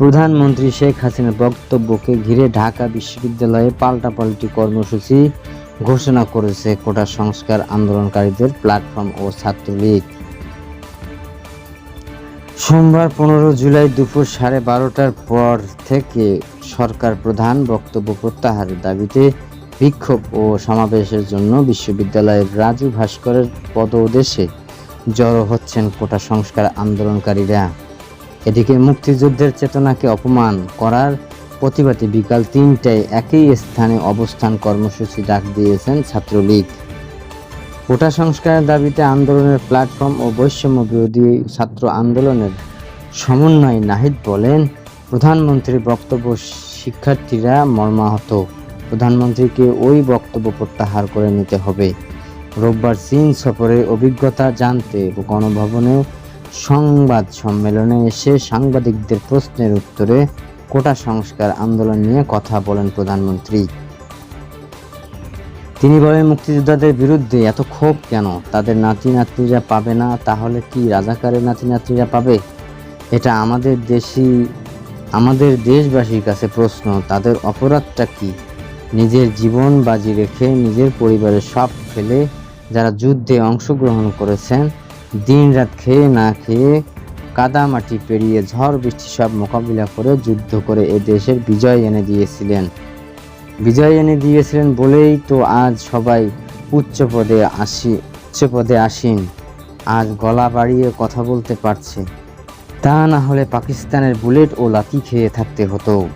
প্রধানমন্ত্রী শেখ হাসিনার বক্তব্যকে ঘিরে ঢাকা বিশ্ববিদ্যালয়ে পাল্টাপাল্টি কর্মসূচি ঘোষণা করেছে কোটা সংস্কার আন্দোলনকারীদের প্ল্যাটফর্ম ও ছাত্রলীগ। সোমবার পনেরো জুলাই দুপুর সাড়ে বারোটার পর থেকে সরকার প্রধান বক্তব্য প্রত্যাহারের দাবিতে বিক্ষোভ ও সমাবেশের জন্য বিশ্ববিদ্যালয়ের রাজু ভাস্করের পদ পদদেশে জড়ো হচ্ছেন কোটা সংস্কার আন্দোলনকারীরা। এদিকে মুক্তিযুদ্ধের চেতনাকে অপমান করার প্রতিবাদে বিকাল তিনটায় একই স্থানে অবস্থান কর্মসূচি ডাক দিয়েছেন ছাত্রলীগ। কোটা সংস্কারের দাবিতে আন্দোলনের প্ল্যাটফর্ম ও বৈষম্য বিরোধী ছাত্র আন্দোলনের সমন্বয় নাহিদ বলেন, প্রধানমন্ত্রীর বক্তব্য শিক্ষার্থীরা মর্মাহত। প্রধানমন্ত্রীকে ওই বক্তব্য প্রত্যাহার করে নিতে হবে। রোববার চীন সফরে অভিজ্ঞতা জানতে গণভবনে সংবাদ সম্মেলনে এসে সাংবাদিকদের প্রশ্নের উত্তরে কোটা সংস্কার আন্দোলন নিয়ে কথা বলেন প্রধানমন্ত্রী। তিনি বলেন, মুক্তিযোদ্ধাদের বিরুদ্ধে এত ক্ষোভ কেন? তাদের নাতি নাতনিরা পাবে না, তাহলে কি রাজাকারের নাতি নাতনিরা পাবে? এটা আমাদের দেশি আমাদের দেশবাসীর কাছে প্রশ্ন, তাদের অপরাধটা কি? নিজের জীবন বাজি রেখে নিজের পরিবারের সব ফেলে যারা যুদ্ধে অংশগ্রহণ করেছেন দিনরাত খেয়ে না খেয়ে কাদামাটি পেরিয়ে ঝড় বৃষ্টি সব মোকাবিলা করে যুদ্ধ করে এ দেশের বিজয় এনে দিয়েছিলেন। বিজয় এনে দিয়েছিলেন বলেই তো আজ সবাই উচ্চ পদে আসি, উচ্চ পদে আসীন। আজ গলা বাড়িয়ে কথা বলতে পারছে। তা না হলে পাকিস্তানের বুলেট ও লাথি খেয়ে থাকতে হতো।